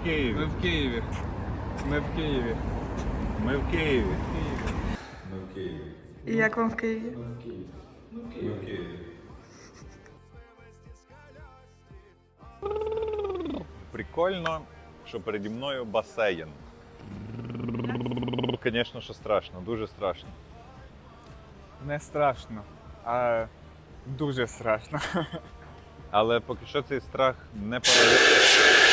в Києві. Ми в Києві. Ми в Києві. Ми в Києві. Ми в Києві. І як вам в Києві? Ми в Києві. Прикольно, що переді мною басейн. Звісно, що страшно, дуже страшно. Не страшно, а дуже страшно. Але поки що цей страх не паралізує.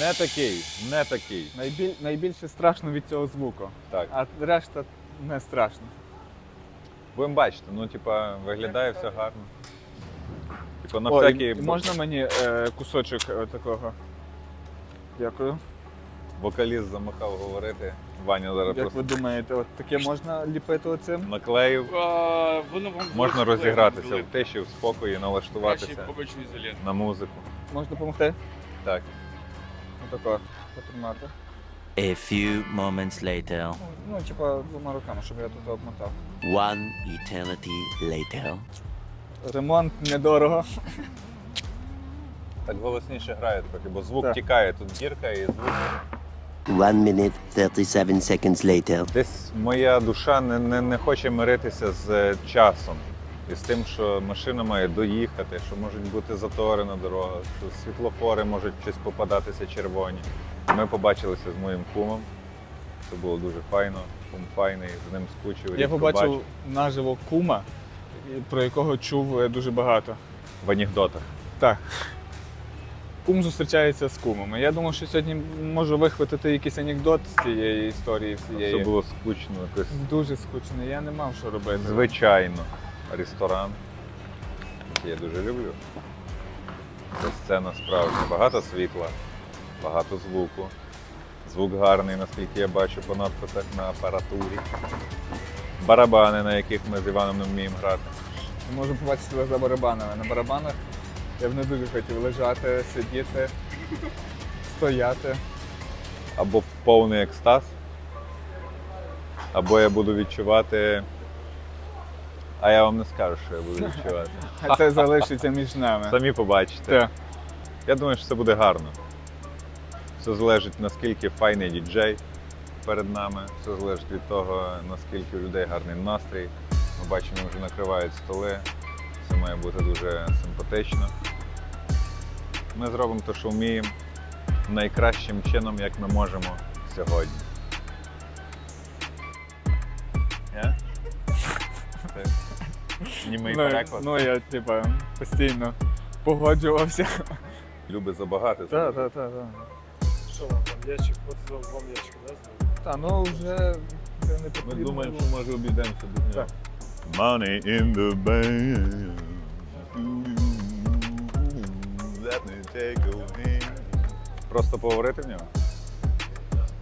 Не такий, не такий. Найбіль, найбільше страшно від цього звуку, Так. а решта не страшно. Будемо бачити, ну, типа, виглядає все гарно. Типа, на О, всякий і можна мені е, кусочок е, такого? Дякую. вокаліст замахав говорити. Ваня зараз Як просто ви думаєте, от таке можна ліпити оцим? наклеїв. А, воно вам Можна розігратися в тиші, в спокої, налаштуватися побачу ізолент. на музику. Можна допомогти? Так. Отако потримати. A few moments later. Ну, типа двома руками, щоб я тут обмотав. One eternity later. Ремонт недорого. Так голосніше грає трохи, бо звук Так. тікає, тут дірка і звук. One minute, 37 seconds later. Десь моя душа не, не, не хоче миритися з е, часом і з тим, що машина має доїхати, що можуть бути затори на дорогах, що світлофори можуть щось попадатися червоні. Ми побачилися з моїм кумом. Це було дуже файно. Кум файний, з ним скучив. Я побачив бачив. наживо кума, про якого чув е, дуже багато. в анекдотах. Так. Кум зустрічається з кумом. Я думав, що сьогодні можу вихватити якийсь анекдот з цієї історії всієї. Це було скучно, якось Дуже скучно, я не мав що робити. звичайно. Ресторан, який я дуже люблю. Це сцена справжня. Багато світла, багато звуку. Звук гарний, наскільки я бачу по надписах на апаратурі. Барабани, на яких ми з Іваном не вміємо грати. Можу побачити тебе за барабанами. На барабанах я б не дуже хотів лежати, сидіти, стояти. Або повний екстаз, або я буду відчувати. А я вам не скажу, що я буду відчувати. А це залишиться між нами. Самі побачите. Так. Я думаю, що це буде гарно. Все залежить наскільки файний діджей перед нами, все залежить від того, наскільки у людей гарний настрій. Ми бачимо, вже накривають столи. Все має бути дуже симпатично. Ми зробимо те, що вміємо, найкращим чином, як ми можемо сьогодні. Німий Ну, переклад. ну я типа постійно погоджувався. Люби забагато. Так, так, так. Що вам там ящик? От вам ящик, да? Та ну вже це не Ми думаємо, що може обійдемося без нього. Так. Money in the bank. Let me take a hand. Просто поговорити в нього?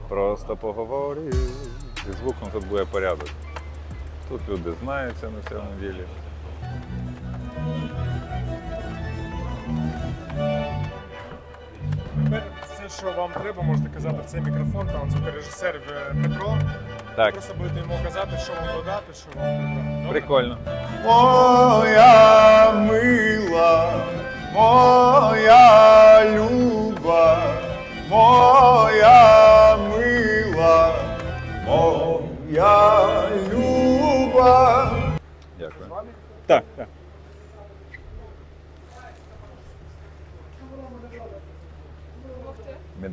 Просто поговорю. Зі звуком тут буде порядок. Тут люди знаються на цьому ділі. Що вам треба, можете казати в цей мікрофон, там звукорежисер в Петро. Так, Просто будете йому казати, що вам додати, що вам треба. Добре? прикольно. Моя мила, моя люба, моя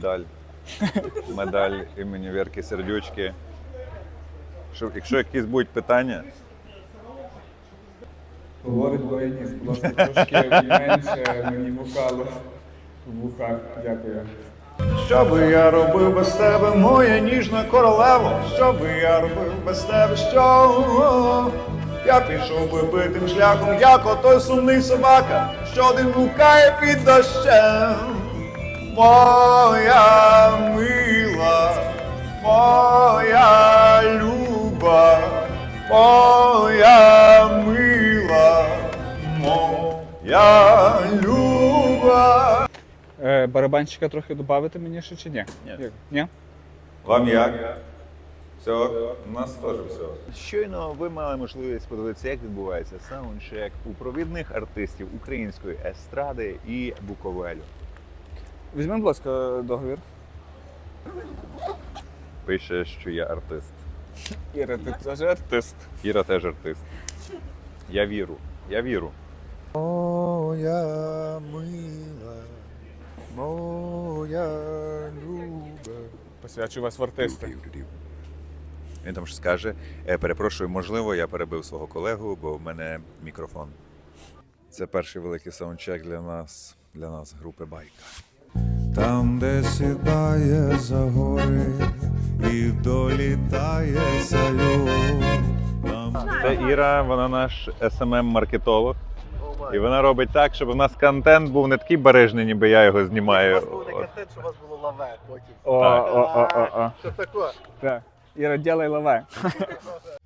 Медаль. Медаль імені Вірки Сердючки. Що, якщо якісь будуть питання, Говорить баяніст, будь ласка, трошки менше мені вокалу в вухах. Дякую. Що би я робив без тебе, моя ніжна королево? Що би я робив без тебе? Що? Я пішов би битим шляхом, як отой сумний собака, що один гукає під дощем. Моя мила, моя люба, моя мила, моя люба. Е, барабанщика трохи додати мені ще чи ні? Ні. Ні? Вам як? Все, у нас теж все. Щойно ви мали можливість подивитися, як відбувається саундчек у провідних артистів української естради і Буковелю. Візьми, будь ласка, договір. Пише, що я артист. Іра, ти теж артист. Іра теж артист. Я віру. Я віру. Моя мила, моя люба. Посвячую вас в артисти. Він там щось скаже. Е, перепрошую, можливо, я перебив свого колегу, бо в мене мікрофон. Це перший великий саундчек для нас, для нас, групи Байка. Там, де сідає за гори і долітає салют. Там Це Іра, вона наш smm маркетолог І вона робить так, щоб у нас контент був не такий бережний, ніби я його знімаю. У вас був не контент, що у вас було лаве потім. О, Так. о, о, о, о. Що таке? Так. Іра, ділай лаве.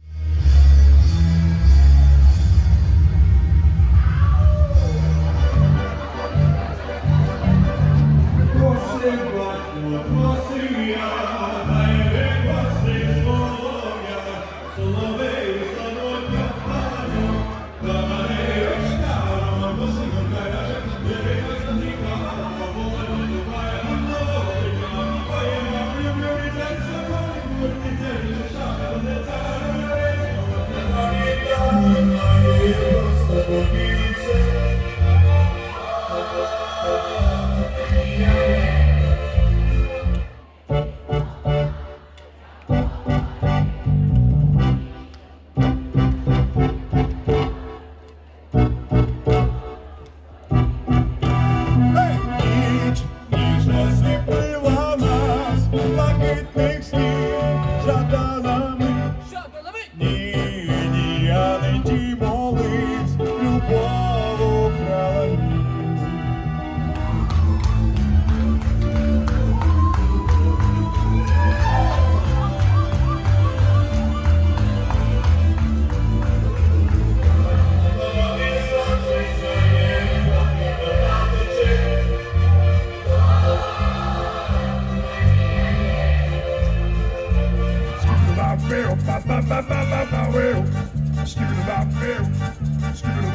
niech śpi, żadana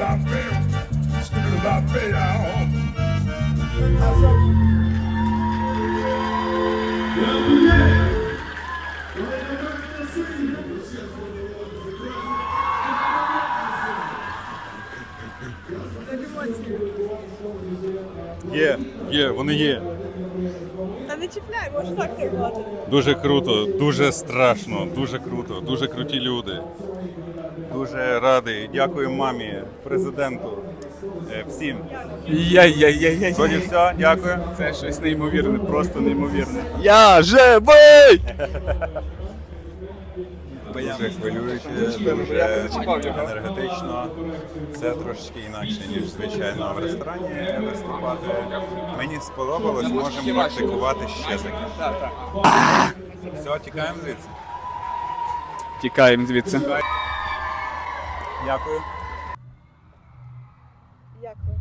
about Bill. Є, є, вони є. Та не чіпляй, може так тримати. Дуже круто, дуже страшно, дуже круто, дуже круті люди. Дуже радий. Дякую мамі, президенту, е, всім. Я-я-я-я. Сьогодні все, дякую. Це щось неймовірне, просто неймовірне. Я живий! Дуже хвилююче, дуже енергетично. Це трошки інакше, ніж звичайно в ресторані виступати. Мені сподобалось, можемо практикувати ще таке. Все, тікаємо звідси. Тікаємо звідси. Дякую. Як ви?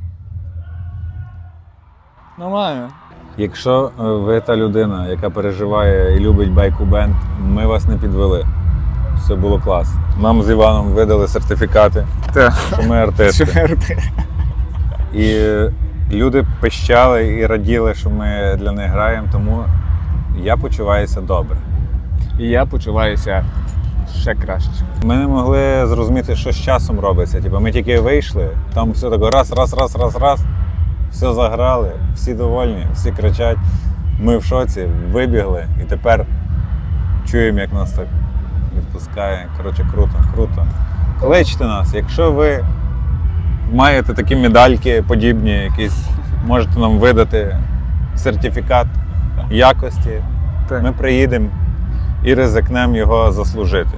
Нормально. Якщо е, ви та людина, яка переживає і любить байку бенд, ми вас не підвели. Все було клас. Нам з Іваном видали сертифікати, Так. що ми артисти. І люди пищали і раділи, що ми для них граємо, тому я почуваюся добре. І я почуваюся ще краще. Ми не могли зрозуміти, що з часом робиться. Типу, ми тільки вийшли, там все таке раз, раз, раз, раз, раз. Все заграли, всі довольні, всі кричать. Ми в шоці, вибігли і тепер чуємо, як нас так відпускає. Коротше, круто, круто. Кличте нас, якщо ви маєте такі медальки подібні, якісь, можете нам видати сертифікат якості. Ми приїдемо і ризикнемо його заслужити.